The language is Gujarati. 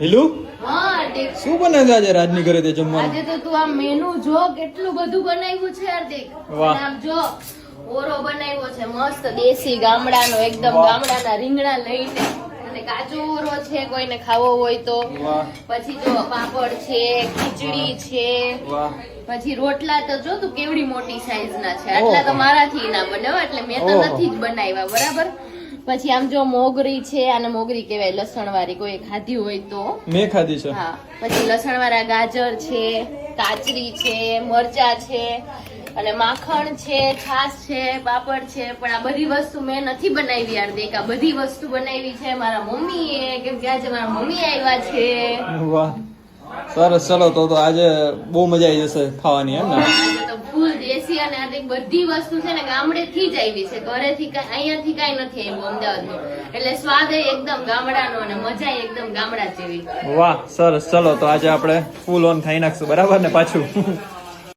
હેલું? શું બને છે આજે રાજની ઘરે તે જમવાનું? આજે તો તું આ મેનુ જો કેટલું બધું બનાવ્યું છે હાર્દિક. વાહ. આમ જો ઓરો બનાવ્યો છે મસ્ત દેશી ગામડાનો એકદમ ગામડાના રીંગણા લઈને. અને કાચો ઓરો છે કોઈને ખાવો હોય તો. પછી જો પાપડ છે ખીચડી છે. પછી રોટલા તો જો તું કેવડી મોટી સાઈઝ ના છે. આટલા તો મારાથી ના બને એટલે મેં તો નથી જ બનાવ્યા બરાબર? પછી આમ જો મોગરી છે અને મોગરી કહેવાય લસણ વાળી કોઈ ખાધી હોય તો. મેં ખાધી છે. હા પછી લસણ વાળા ગાજર છે કાચરી છે મરચા છે અને માખણ છે છાશ છે પાપડ છે પણ આ બધી વસ્તુ મેં નથી બનાવી યાર દેખ આ બધી વસ્તુ બનાવી છે મારા મમ્મીએ કેમ કે આજે મારા મમ્મી આવ્યા છે. વાહ. સરસ ચલો તો તો આજે બહુ મજા આવી જશે ખાવાની એમ ને? અને આ બધી વસ્તુ છે ને ગામડેથી જ આવી છે. ઘરેથી કાંઈ, અહીંયાથી કાંઈ નથી આવ્યું અમદાવાદમાં. એટલે સ્વાદ એકદમ ગામડાનો અને મજા એકદમ ગામડા જેવી. વાહ, સરસ. ચલો, તો આજે આપણે ફૂલ ઓન ખાઈ નાખશું. બરાબર ને પાછું?